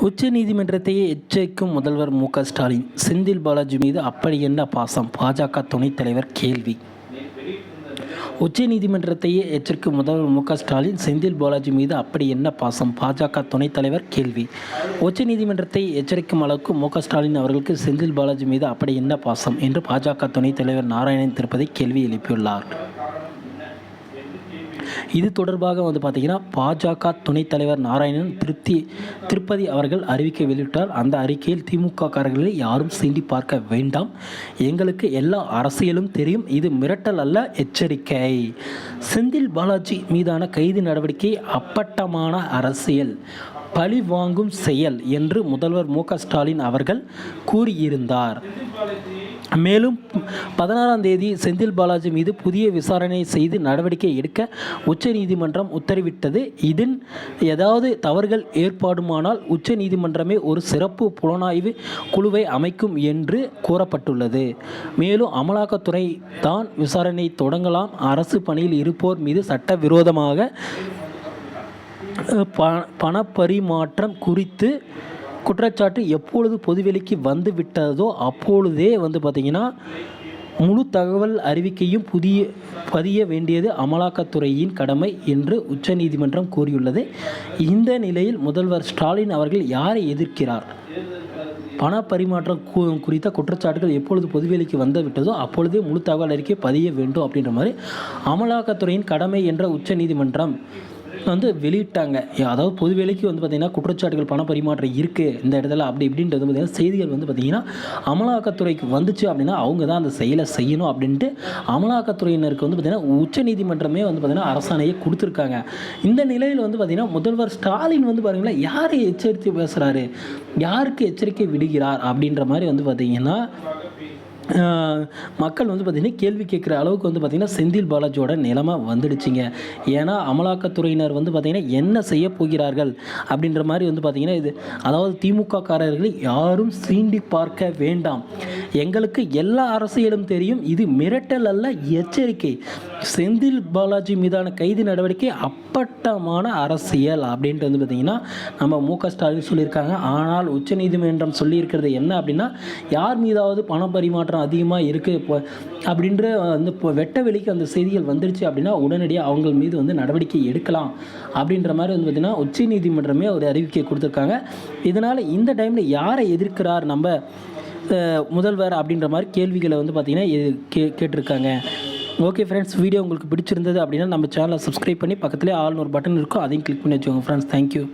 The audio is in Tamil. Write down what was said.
உச்ச நீதிமன்றத்தையே எச்சரிக்கும் முதல்வர் மு க ஸ்டாலின் செந்தில் பாலாஜி மீது அப்படி என்ன பாசம்? பாஜக துணைத் தலைவர் கேள்வி. உச்ச நீதிமன்றத்தையே எச்சரிக்கும் முதல்வர் மு க ஸ்டாலின் செந்தில் பாலாஜி மீது அப்படி என்ன பாசம்? பாஜக துணைத் தலைவர் கேள்வி. உச்ச நீதிமன்றத்தை எச்சரிக்கும் அளவுக்கு மு க ஸ்டாலின் அவர்களுக்கு செந்தில் பாலாஜி மீது அப்படி என்ன பாசம்? என்று பாஜக துணைத் தலைவர் நாராயணன் திருப்பதி கேள்வி எழுப்பியுள்ளார். இது தொடர்பாக வந்து பார்த்திங்கன்னா பாஜக துணைத் தலைவர் நாராயணன் திருப்தி திருப்பதி அவர்கள் அறிவிக்கை வெளியிட்டார். அந்த அறிக்கையில் திமுக காரர்களை யாரும் சீண்டி பார்க்க வேண்டாம். எங்களுக்கு எல்லா அரசியலும் தெரியும். இது மிரட்டல் அல்ல எச்சரிக்கை. செந்தில் பாலாஜி மீதான கைது நடவடிக்கை அப்பட்டமான அரசியல். பழி வாங்கும் செயல் என்று முதல்வர் மு ஸ்டாலின் அவர்கள் கூறியிருந்தார். மேலும் பதினாறாம் தேதி செந்தில் பாலாஜி மீது புதிய விசாரணை செய்து நடவடிக்கை எடுக்க உச்சநீதிமன்றம் உத்தரவிட்டது. இதில் ஏதாவது தவறுகள் ஏற்பாடுமானால் உச்சநீதிமன்றமே ஒரு சிறப்பு புலனாய்வு குழுவை அமைக்கும் என்று கூறப்பட்டுள்ளது. மேலும் அமலாக்கத்துறை தான் விசாரணை தொடங்கலாம். அரசு பணியில் இருப்போர் மீது சட்டவிரோதமாக ப பணப்பரிமாற்றம் குறித்து குற்றச்சாட்டு எப்பொழுது பொதுவெளிக்கு வந்து விட்டதோ அப்பொழுதே வந்து பார்த்திங்கன்னா முழு தகவல் அறிவிக்கையும் புதிய பதிய வேண்டியது அமலாக்கத்துறையின் கடமை என்று உச்சநீதிமன்றம் கூறியுள்ளது. இந்த நிலையில் முதல்வர் ஸ்டாலின் அவர்கள் யாரை எதிர்க்கிறார்? பண பரிமாற்றம் கு- குறித்த குற்றச்சாட்டுகள் எப்பொழுது பொதுவெளிக்கு வந்து விட்டதோ அப்பொழுதே முழு தகவல் அறிக்கை பதிய வேண்டும் அப்படின்ற மாதிரி அமலாக்கத்துறையின் கடமை என்ற உச்சநீதிமன்றம் வந்து வெளியிட்டாங்க. அதாவது பொது வேலைக்கு வந்து பார்த்திங்கன்னா குற்றச்சாட்டுகள் பண பரிமாற்றம் இருக்குது இந்த இடத்துல அப்படி இப்படின்றது வந்து பார்த்திங்கன்னா செய்திகள் வந்து பார்த்திங்கன்னா அமலாக்கத்துறைக்கு வந்துச்சு அப்படின்னா அவங்க தான் அந்த செயலை செய்யணும் அப்படின்ட்டு அமலாக்கத்துறையினருக்கு வந்து பார்த்திங்கன்னா உச்சநீதிமன்றமே வந்து பார்த்திங்கன்னா அரசாணையை கொடுத்துருக்காங்க. இந்த நிலையில் வந்து பார்த்திங்கன்னா முதல்வர் ஸ்டாலின் வந்து பாருங்களேன் யாரை எச்சரித்து பேசுகிறாரு யாருக்கு எச்சரிக்கை விடுகிறார் அப்படின்ற மாதிரி வந்து பார்த்திங்கன்னா மக்கள் வந்து பார்த்திங்கன்னா கேள்வி கேட்குற அளவுக்கு வந்து பார்த்திங்கன்னா செந்தில் பாலாஜியோட நிலமாக வந்துடுச்சுங்க. ஏன்னா அமலாக்கத்துறையினர் வந்து பார்த்திங்கன்னா என்ன செய்ய போகிறார்கள் அப்படின்ற மாதிரி வந்து பார்த்திங்கன்னா இது அதாவது திமுக காரர்களை யாரும் சீண்டி பார்க்க வேண்டாம். எங்களுக்கு எல்லா அரசியலும் தெரியும். இது மிரட்டல் அல்ல எச்சரிக்கை. செந்தில் பாலாஜி மீதான கைது நடவடிக்கை அப்பட்டமான அரசியல் அப்படின்ட்டு வந்து பார்த்திங்கன்னா நம்ம மு க ஸ்டாலின் சொல்லியிருக்காங்க. ஆனால் உச்சநீதிமன்றம் சொல்லியிருக்கிறது என்ன அப்படின்னா யார் மீதாவது பண பரிமாற்றம் அதிகமாக இருக்குது இப்போ அப்படின்ற வந்து இப்போ வெட்ட வெளிக்கு அந்த செய்திகள் வந்துருச்சு அப்படின்னா உடனடியாக அவங்க மீது வந்து நடவடிக்கை எடுக்கலாம் அப்படின்ற மாதிரி வந்து பார்த்திங்கன்னா உச்சநீதிமன்றமே ஒரு அறிவிக்கை கொடுத்துருக்காங்க. இதனால் இந்த டைமில் யாரை எதிர்க்கிறார் நம்ம முதல்வர் அப்படின்ற மாதிரி கேள்விகளை வந்து பார்த்திங்கன்னா இது கே கேட்டிருக்காங்க. ஓகே ஃப்ரெண்ட்ஸ் வீடியோ உங்களுக்கு பிடிச்சிருந்தது அப்படின்னா நம்ம சேனலை சப்ஸ்கிரைப் பண்ணி பக்கத்துலேயே ஆல்னு ஒரு பட்டன் இருக்கும். அதையும் கிளிக் பண்ணி வச்சுக்கோங்க ஃப்ரெண்ட்ஸ் தேங்க்யூ